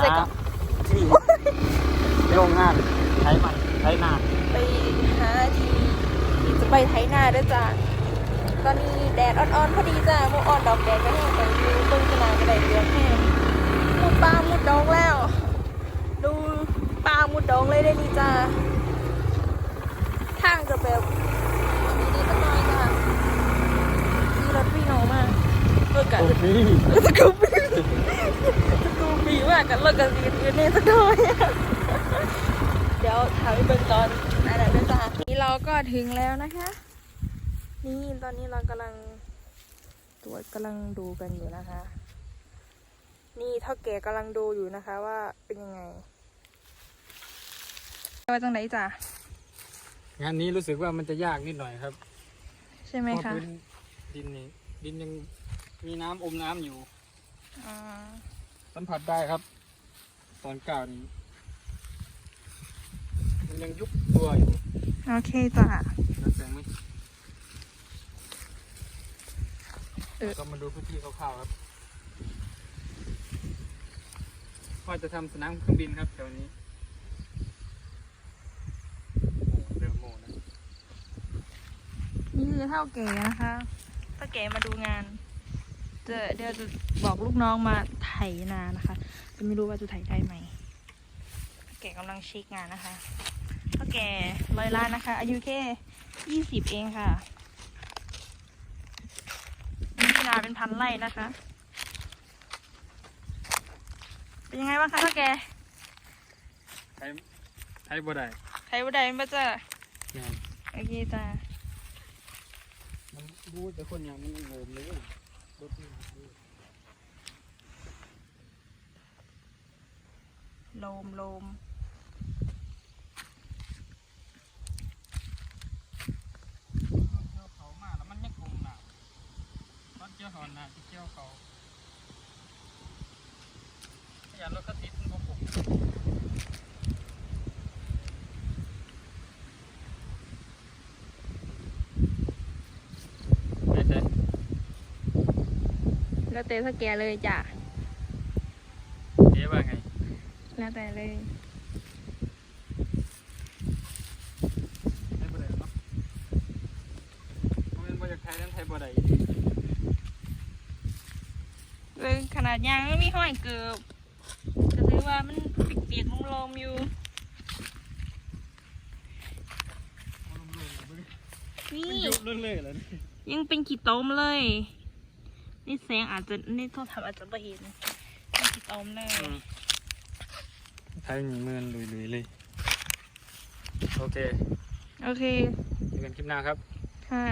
ใส่กล่องที่โรงงานไถมันไถนาไปหาทีที่จะไปไถนาเด้วยจ้าตอนนี้แดดอ่อนๆพอดีจ้าหมูอ่อนดอกแดดก็แห้งไปดูต้นขนาดกระไดเรืองแห้งมุดปลามุดดองแล้ว ดูปลามุดดองเลยได้ดีจ้าทางจะแบบดีๆสักหน่อยจ้ามีรถวิ่งออกมาเลิกกันโอ้พี่สกูป ปี้สกูปปี้มากกันเลิกกันดีอยู่นี่สักหน่อยเดี๋ยวถามไปเบิ่งตอนอะไรด้วยจ้านี่เราก็ถึงแล้วนะคะ นี่ตอนนี้เรากำลังตรวจกำลังดูกันอยู่นะคะ นี่เท่าแก่กำลังดูอยู่นะคะว่าเป็นยังไงว่าจังไหนจ้ะงานนี้รู้สึกว่ามันจะยากนิดหน่อยครับ ใช่ไหมเพราะคะพื้นดินนี่ดินยังมีน้ำอมน้ำอยู่อ่า สัมผัสได้ครับ ตอนก้าวนี้มันยังยุบตัวอยู่โอเคจ้ะนะแสงไหมเออก็มาดูพื้นที่คร่าวๆครับว่าจะทำสนามเครื่องบินครับแถวนี้โอ้เรือโมนะนี่คือเท่าแก่นะคะเท่าแก่มาดูงาน จะเดี๋ยวจะบอกลูกน้องมาไถนานะคะจะไม่รู้ว่าจะไถได้ไหมเท่าแก่กำลังเช็คงานนะคะเท่าแก่ร้อยล้านนะคะ อายุแค่ยี่สิบเองค่ะนี่นาเป็นพันไร่นะคะ เป็นยังไงบ้างคะเท่าแก่ไทยไทยบ่ได้ไถบ่ได้ไหมจ้ะแม่นโอเคจ้ะมันรู้แต่คนอย่างมันโงมเลยรถนี่ โลมโลมเกี่ยวเขามาแล้วมันยังคงหนาวตอนเกี่ยวเขาหนาที่เกี่ยวเขาขยันรถก็ติดมันบ่ปกไปเสร็จ แล้วแต่เท่าแก่เลยจ้ะเอ๊ะว่าไง แล้วแต่เลยไทยบ่ได้เนาะเพราะมันบ่อยากไทยนั้นไทยบ่ได้เลยขนาดยางไม่มีห้อยเกือบจะถือว่ามันเปียกๆลมๆอยู่ นี่ มันยุบเรื่อยๆแล้วนี่ยังเป็นขีดต้มเลย นี่แสงอาจจะนี่โทษทัพอาจจะไม่เห็นเป็นขีดต้มเลยไทยมีเมือนลุยๆเลย โอเคโอเคเจอกันคลิปหน้าครับค่ะ